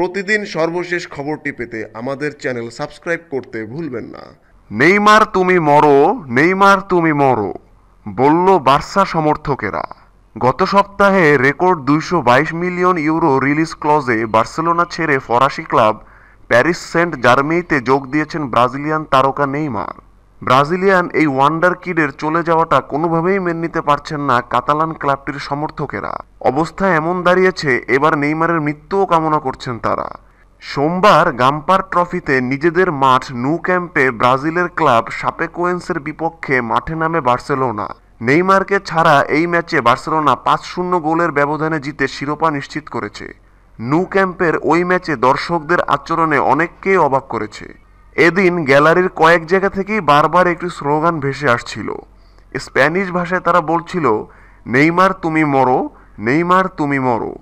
প্রতিদিন সর্বশেষ খবরটি পেতে আমাদের চ্যানেল সাবস্ক্রাইব করতে ভুলবেন না। নেইমার, তুমি মরো। নেইমার, তুমি মরো। বলল বার্সা সমর্থকেরা। গত সপ্তাহে রেকর্ড দুইশো বাইশ মিলিয়ন ইউরো রিলিজ ক্লজে বার্সেলোনা ছেড়ে ফরাসি ক্লাব প্যারিস সেন্ট জার্মেইতে যোগ দিয়েছেন ব্রাজিলিয়ান তারকা নেইমার। ব্রাজিলিয়ান এই ওয়ান্ডার কিডের চলে যাওয়াটা কোনোভাবেই মেনে নিতে পারছেন না কাতালান ক্লাবটির সমর্থকেরা। অবস্থা এমন দাঁড়িয়েছে, এবার নেইমারের মৃত্যুও কামনা করছেন তারা। সোমবার গাম্পার ট্রফিতে নিজেদের মাঠ নু ক্যাম্পে ব্রাজিলের ক্লাব সাপেকোয়েন্সের বিপক্ষে মাঠে নামে বার্সেলোনা। নেইমারকে ছাড়া এই ম্যাচে বার্সেলোনা পাঁচ শূন্য গোলের ব্যবধানে জিতে শিরোপা নিশ্চিত করেছে। নু ক্যাম্পের ওই ম্যাচে দর্শকদের আচরণে অনেককেই অবাক করেছে। এদিন গ্যালারির কয়েক জায়গা থেকেই বারবার একটি স্লোগান ভেসে আসছিল। স্প্যানিশ ভাষায় তারা বলছিল, নেইমার তুমি মরো, নেইমার তুমি মরো।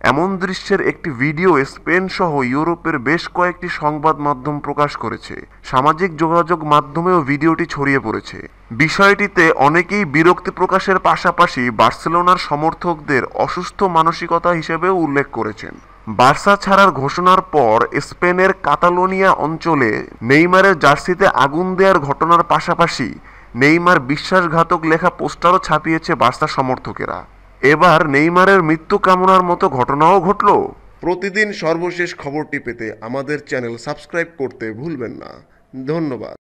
এমন দৃশ্যের একটি ভিডিও স্পেন সহ ইউরোপের বেশ কয়েকটি সংবাদ মাধ্যম প্রকাশ করেছে। সামাজিক যোগাযোগ মাধ্যমেও ভিডিওটি ছড়িয়ে পড়েছে। বিষয়টিতে অনেকেই বিরক্তি প্রকাশের পাশাপাশি বার্সেলোনার সমর্থকদের অসুস্থ মানসিকতা হিসেবেও উল্লেখ করেছেন। বার্সা ছাড়ার ঘোষণার পর স্পেনের কাতালোনিয়া অঞ্চলে নেইমারের জার্সিতে আগুন দেওয়ার ঘটনার পাশাপাশি নেইমার বিশ্বাসঘাতক লেখা পোস্টারও ছাপিয়েছে বার্সা সমর্থকেরা। এবার নেইমারের মৃত্যু কামনার মতো ঘটনাও ঘটল। প্রতিদিন সর্বশেষ খবরটি পেতে আমাদের চ্যানেল সাবস্ক্রাইব করতে ভুলবেন না। ধন্যবাদ।